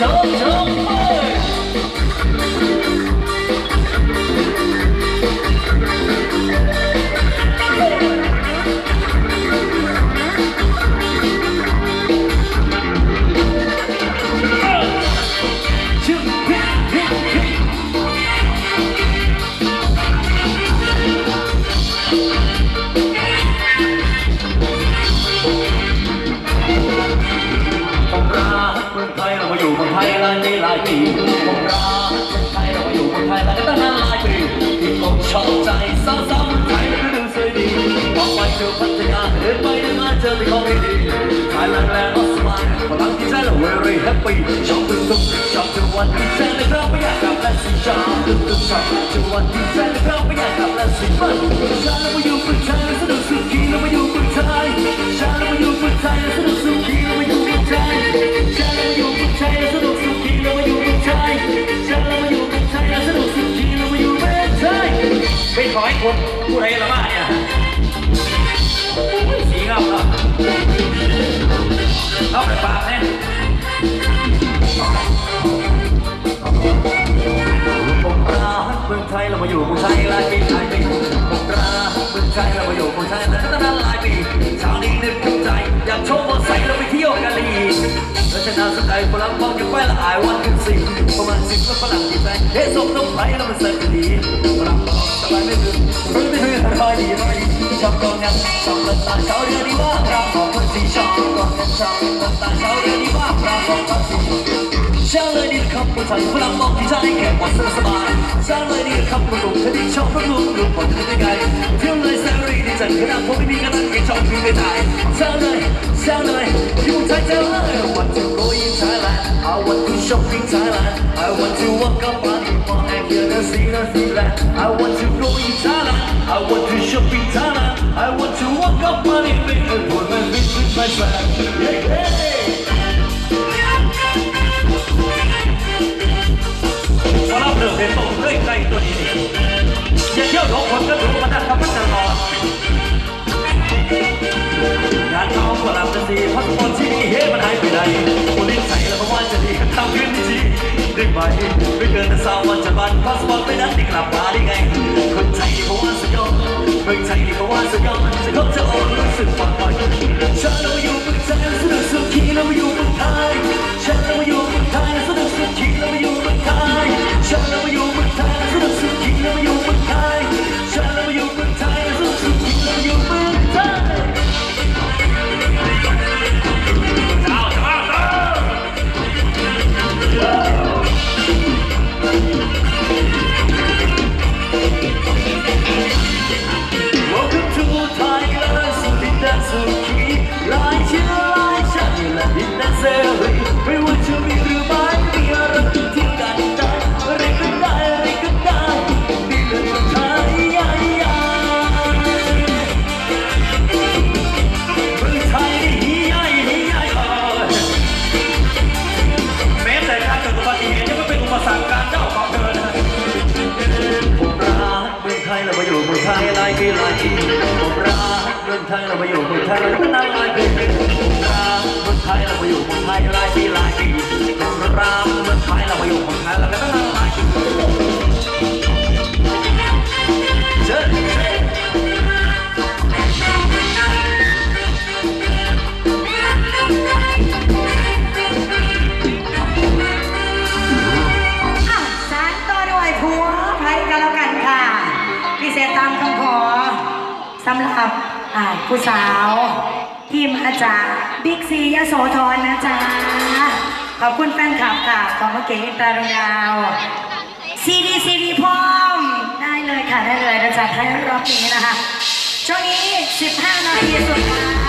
ชม ลายปีหลายปีผมรักเมืองไทยเรามาอยู่เมืองไทยหลายตั้งนานหลายปีที่ผมชอบใจสาวสาวเมืองไทยก็ดูสวยดีออกไปเที่ยวพัทยาเดินไปเดินมาเจอแต่ของดีๆไทยแลนด์แลนด์ออสมานพลังที่ใจเรา very happy ชอบทุกทุกชอบทุกวันที่ใจนะครับไม่อยากกลับและสิชอบทุกทุกชอบทุกวันที่ใจนะครับไม่อยากกลับและสิมันฉันเรามาอยู่เมืองไทยสนุก ผู้ใดละบ้าเนี่ยสีเงาเนาะเอาไปปากเนี่ยผมรักเมืองไทยเรามาอยู่เมืองไทยลายปีหลาย องอยู่ไปละอายวันขึ้นสิประมาณสิบแล้วฝรั่งที่ใจเฮ้ยส่งน้องไปแล้วมันเสร็จดีฝรั่งบอกสบายไม่ถึงรู้ไม่ถึงรอยดีรอยดีชอบกองงานชอบเล่นตาเช้าเรือดีว่าเราของคนที่ชอบกองงานชอบเล่นตาเช้าเรือดีว่าเราของคนที่ฉันเลยนี่คำพูดไทยฝรั่งมองที่ใจแค่ว่าสบายฉันเลยนี่คำพูดตรงที่ชอบรักลูกลูกคนที่ไม่ไกลเที่ยวเลยแสนรีดีจังขนาดผมไม่มีกำลังแค่ชอบอยู่ในไทยฉันเลยฉันเลย อยู่ไทยเจ้าเลย I want to go in Thailand I want to shopping Thailand I want to walk up on the mall and hear the sea the sea land I want to go in Thailand I want to shopping Thailand I want to walk up on it and put my feet with my friend yeah yeah พอเราเดินเดินตรงเรื่อยไกลตัวนี้นี่อย่าเที่ยวสองคนก็ถือว่ามันได้ทำมันตลอ มันหายไปไหนคนลิ้นใส่แล้วเพราะว่าจะดีกันทำขึ้นทีได้ไหมไม่เกินแต่สาววันจะบันพาสปอร์ตไม่นั้นได้กลับมาได้ไง คนใจดีเพราะว่าสุดยอดเมืองใจดีเพราะว่าสุดยอดจะเขาจะโอนรู้สึกฝัง ยเรามาอยู่เมืองไทยเราก็นานหลายปีรักเมืองไทยเรามาอยู่เมืองไทยหลายปีหลายปีรักเมืองไทยเรามาอยู่เมืองไทยเราก็นานหลายปีเชิญสำหรับ อ่าผู้สาว ทีมอาจารย์บิ๊กซียโสธรนะจ๊ะขอบคุณแฟนคลับค่ะ ของเก๋ตาดวงดาวซีดีซีดีพร้อม ได้เลยค่ะ ได้เลยนะจ๊ะท้ายรอบนี้นะคะ ช่วงนี้ 15 นาทีสุดท้าย